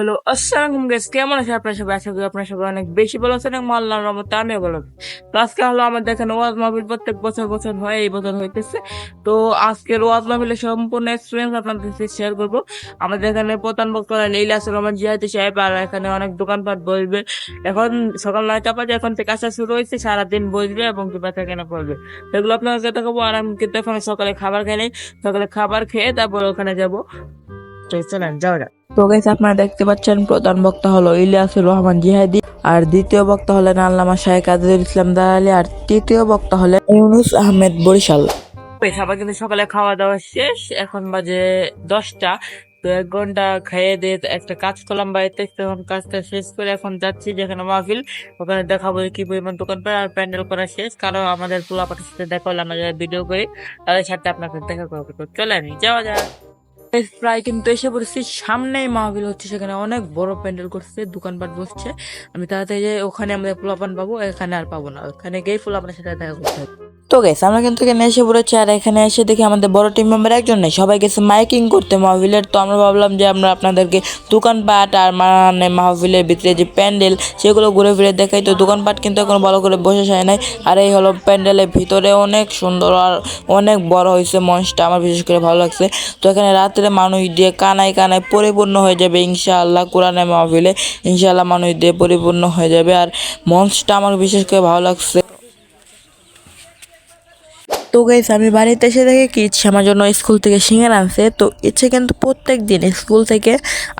হলো, আসসালামু গাইস কেমন আছে আপনার সবাই? আশা করি আপনার সবাই অনেক বেশি ভালো আছেন এবং আল্লাহর রহমতে আমিও ভালো তো আজকে হলো আমাদের এখানে ওয়াজ মাহফিল, প্রত্যেক বছর বছর হয়, এই বছর হইতেছে। তো আজকের ওয়াজ মাহফিলের সম্পূর্ণ এক্সপিরিয়েন্স আপনাদের সাথে শেয়ার করব। আমাদের এখানে প্রধান বক্তা লীলা রহমান জিয়াদি সাহেব, আর এখানে অনেক দোকানপাট বসবে এখন সকাল নয়টা বাজে, এখন থেকে আসা শুরু হয়েছে সারাদিন বসবে এবং কি বেচা কেনা করবে সেগুলো আপনাকে দেখাবো, আর আমি কিন্তু এখন সকালে খাবার খাই সকালে খাবার খেয়ে তারপর ওখানে যাব। চলেন, যাওয়া যাক। তো গাইস, আপনারা দেখতে পাচ্ছেন প্রধান বক্তা হলো ইলিয়াসুর রহমান জিহাদি, আর দ্বিতীয় বক্তা হলেন আল্লামা শাহেখ আদিদুল ইসলাম দালালি, আর তৃতীয় বক্তা হলেন ইউনুস আহমেদ বরিশাল। সবাই কিন্তু সকালে খাওয়া দাওয়া শেষ, এখন বাজে দশটা, তো এক ঘণ্টা খেয়ে দিয়ে একটা কাজ করলাম বাড়িতে তখন কাজটা শেষ করে এখন যাচ্ছি যেখানে মাহফিল, ওখানে দেখাবো কি পরিমাণ দোকান পায়, আর প্যান্ডেল করা শেষ, কারণ আমাদের পোলাপাটের সাথে দেখা হলো, আমরা ভিডিও করি, তাদের সাথে আপনাকে দেখা করব। তো চলেন, যাওয়া যায় প্রায় কিন্তু এসে পড়েছি, সামনেই মাহবিল হচ্ছে সেখানে অনেক বড় প্যান্ডেল করছে, দোকানপাট বসছে। আমি তাড়াতাড়ি ওখানে আমাদের পোলাপান পাবো, এখানে আর পাবো না। ওখানে গিয়ে পোলাপানের সাথে দেখা করতে হবে। তো গেছে আমরা কিন্তু এখানে এসে পড়েছি আর এখানে এসে দেখি আমাদের বড় টিম মেম্বার একজন নেই। সবাই গেছে মাইকিং করতে মাহফিলের। তো আমরা ভাবলাম যে আমরা আপনাদেরকে দোকানপাট আর মানে মাহফিলের ভিতরে যে প্যান্ডেল, সেগুলো ঘুরে ফিরে দেখাই। তো দোকানপাট কিন্তু এখন ভালো করে বসে যায় নাই। আর এই হলো প্যান্ডেলের ভিতরে অনেক সুন্দর আর অনেক বড় হয়েছে মঞ্চটা। আমার বিশেষ করে ভালো লাগছে। তো এখানে রাত্রে মানুষ দিয়ে কানায় কানায় পরিপূর্ণ হয়ে যাবে ইনশাআল্লাহ কোরআনে মাহফিলে। ইনশাআল্লাহ মানুষ দিয়ে পরিপূর্ণ হয়ে যাবে। আর মঞ্চটা আমার বিশেষ করে ভালো লাগছে। তো গাইস আমি বাড়িতে এসে দেখে কি ইচ্ছে আমার জন্য স্কুল থেকে সিঙ্গার আনছে। তো ইচ্ছে কিন্তু প্রত্যেক দিন স্কুল থেকে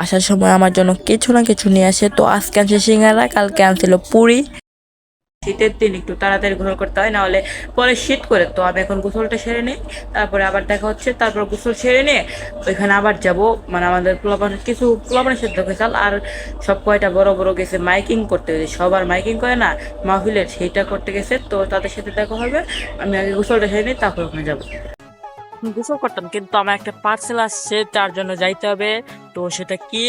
আসার সময় আমার জন্য কিছু না কিছু নিয়ে আসে। তো আজকে আনছে সিঙ্গারা, কালকে আনছিল পুরি। শীতের দিন একটু তাড়াতাড়ি গোসল করতে হয়, নাহলে পরে শীত করে। তো আমি এখন গোসলটা সেরে নিই, তারপরে আবার দেখা হচ্ছে, তারপর গোসল সেরে নিয়ে ওইখানে আবার যাব। মানে আমাদের পোলাপান, কিছু পোলাপানের সাথে চাল আর সব কয়টা বড় বড় গেছে মাইকিং করতে গেছে সবার মাইকিং করে না, মাহফিলের সেইটা করতে গেছে। তো তাদের সাথে দেখা হবে, আমি আগে গোসলটা সেরে নিই, তারপর ওখানে যাব। গোসল করতাম, কিন্তু আমার একটা পার্সেল আসছে তার জন্য যাইতে হবে। তো সেটা কি?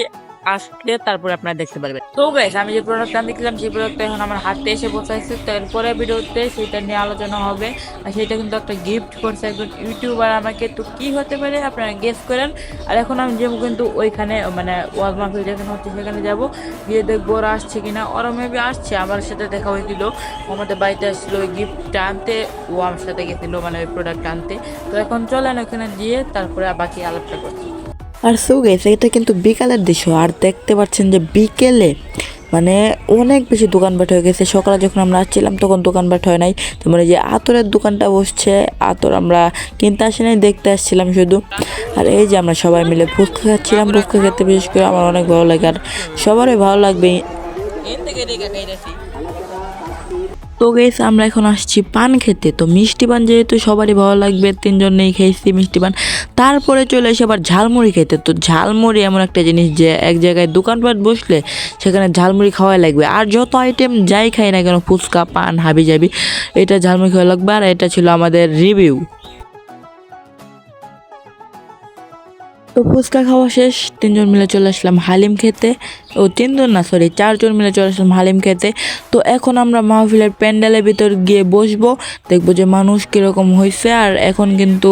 আসলে তারপরে আপনারা দেখতে পারবেন। তো গাইস আমি যে প্রোডাক্ট দেখলাম সেই প্রোডাক্টটা এখন আমার হাতে এসে বসাইছে তো এরপরে ভিডিওতে সেটা নিয়ে আলোচনা হবে। আর সেটা কিন্তু একটা গিফট করছে একজন ইউটিউবার আমাকে। তো কি হতে পারে আপনারা গেস করেন। আর এখন আমি যাব কিন্তু ওইখানে মানে ওয়াজ মাহফিল যেখানে হচ্ছে সেখানে যাব। গিয়ে দেখব ওরা আসছে কিনা। ওরা মেবি আসছে, আমার সাথে দেখা হয়েছিল। আমাদের বাড়িতে আসছিল, ওই গিফটটা আনতে। ও আমার সাথে গেছিল মানে ওই প্রোডাক্ট আনতে। তো এখন চলেন ওখানে গিয়ে, তারপরে বাকি আলাপটা করছি। আর সো গেছে এটা কিন্তু বিকালের দৃশ্য। আর দেখতে পাচ্ছেন যে বিকেলে মানে অনেক বেশি দোকানপাট হয়ে গেছে। সকালে যখন আমরা আসছিলাম, তখন দোকানপাট হয় নাই। তো মানে যে আতরের দোকানটা বসছে, আতর আমরা কিনতে আসি নাই, দেখতে আসছিলাম শুধু। আর এই যে আমরা সবাই মিলে ফুচকা খাচ্ছিলাম, ফুচকা খেতে বিশেষ করে আমার অনেক ভালো লাগে। আর সবারই ভালো লাগবে। তো গেছে আমরা এখন আসছি পান খেতে। তো মিষ্টি পান যেহেতু সবারই ভালো লাগবে তিনজন নেই খেয়েছি মিষ্টি পান। তারপরে চলে এসে আবার ঝালমুড়ি খেতে। তো ঝালমুড়ি এমন একটা জিনিস যে এক জায়গায় দোকানপাট বসলে সেখানে ঝালমুড়ি খাওয়াই লাগবে। আর যত আইটেম যাই খাই না কেন, ফুচকা, পান হাবি যাবি এটা ঝালমুড়ি খাওয়া লাগবে। আর এটা ছিল আমাদের রিভিউ তো ফুচকা খাওয়া শেষ, তিনজন মিলে চলে আসলাম হালিম খেতে। ও তিনজন না সরি চারজন মিলে চলে আসলাম হালিম খেতে। তো এখন আমরা মাহফিলের প্যান্ডেলের ভিতর গিয়ে বসবো, দেখব যে মানুষ কীরকম হয়েছে আর এখন কিন্তু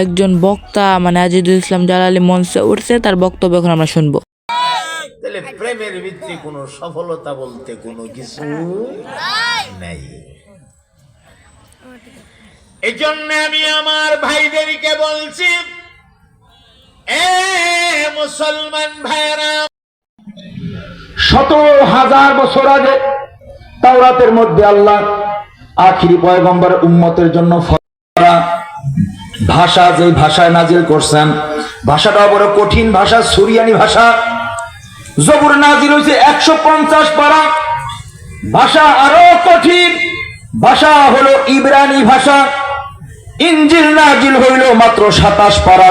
একজন বক্তা মানে আজিদুল ইসলাম জালালি মঞ্চে উঠছে, তার বক্তব্য এখন আমরা শুনব। তাহলে প্রেমের ভিত্তি কোনো সফলতা বলতে কোনো কিছু নাই। এই জন্য আমি আমার ভাইদেরকে বলছি মুসলমান ভাইরা শত হাজার বছর আগে তাওরাতের মধ্যে আল্লাহ আখিরি পয়গম্বর উম্মতের জন্য ভাষা যে ভাষায় নাজিল করছেন, ভাষাটা বড় কঠিন ভাষা, সুরিয়ানি ভাষা। জবুর নাজিল হয়েছে একশো পঞ্চাশ পারা। ভাষা আরও কঠিন, ভাষা হলো ইব্রানি ভাষা। ইঞ্জিল নাজিল হইল মাত্র সাতাশ পারা।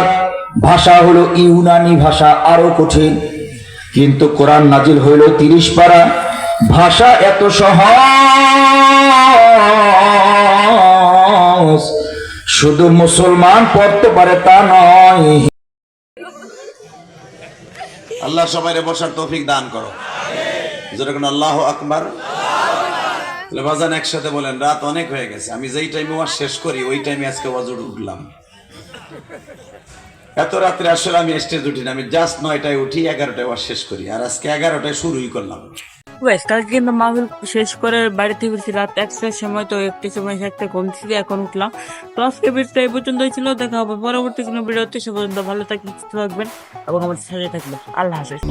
ভাষা হলো ইউনানি ভাষা, আরও কঠিন। কিন্তু কোরআন নাজিল হইল তিরিশ পারা। ভাষা এত সহজ, শুধু মুসলমান পড়তে পারে তা নয়। আল্লাহ সবাই বসার তৌফিক দান করো। যেরকম আল্লাহ আকবার। বাজান একসাথে বলেন, রাত অনেক হয়ে গেছে। আমি যেই টাইমে ওয়াজ শেষ করি, ওই টাইমে আজকে ওয়াজ উঠলাম। এত রাত্রে আসলে আমি স্টেজ উঠি না আমি জাস্ট নয়টায় উঠি এগারোটায় ওয়াশ শেষ করি। আর আজকে এগারোটায় শুরুই করলাম। বেশ কালকে কিন্তু মাহফিল শেষ করে বাড়িতে ফিরছি রাত একটার সময় তো একটি সময় একটা কমছি এখন উঠলাম। তো আজকে ভিডিওটা এই পর্যন্তই ছিল দেখা হবে পরবর্তী কোনো ভিডিওতে সে পর্যন্ত ভালো থাকবেন সুস্থ থাকবেন এবং আমাদের সাথে থাকবেন। আল্লাহ হাফেজ.